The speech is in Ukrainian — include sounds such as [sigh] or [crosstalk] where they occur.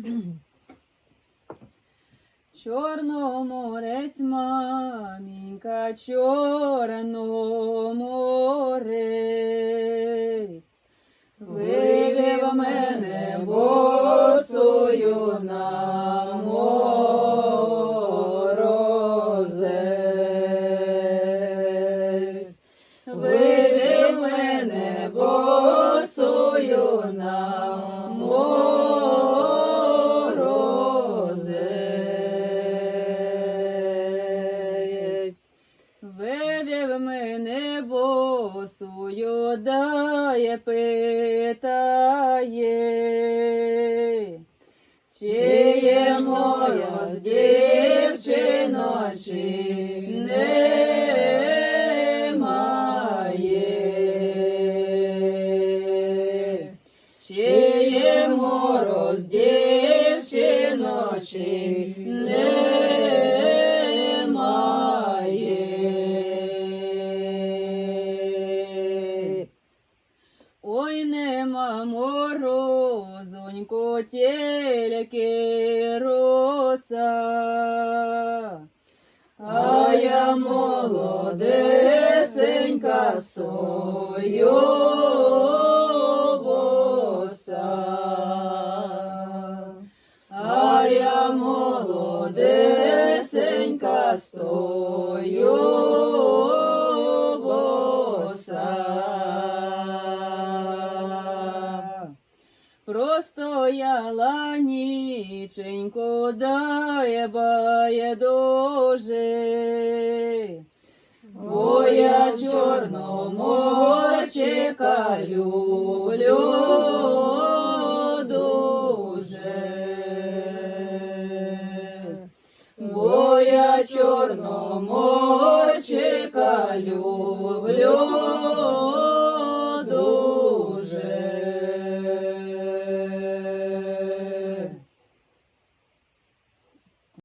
[clears throat] Чорноморець, мамінька, чорноморець, вивів мене босою босою, дає питає, чи є мороз, дівчино, чи немає. Чи є мороз, дівчино, чи немає? Морозонько, тільки роса, а я молодесенька сою стою Простояла ніченько, дає бає дуже. Бо я чорноморчика люблю дуже. Бо я чорноморчика люблю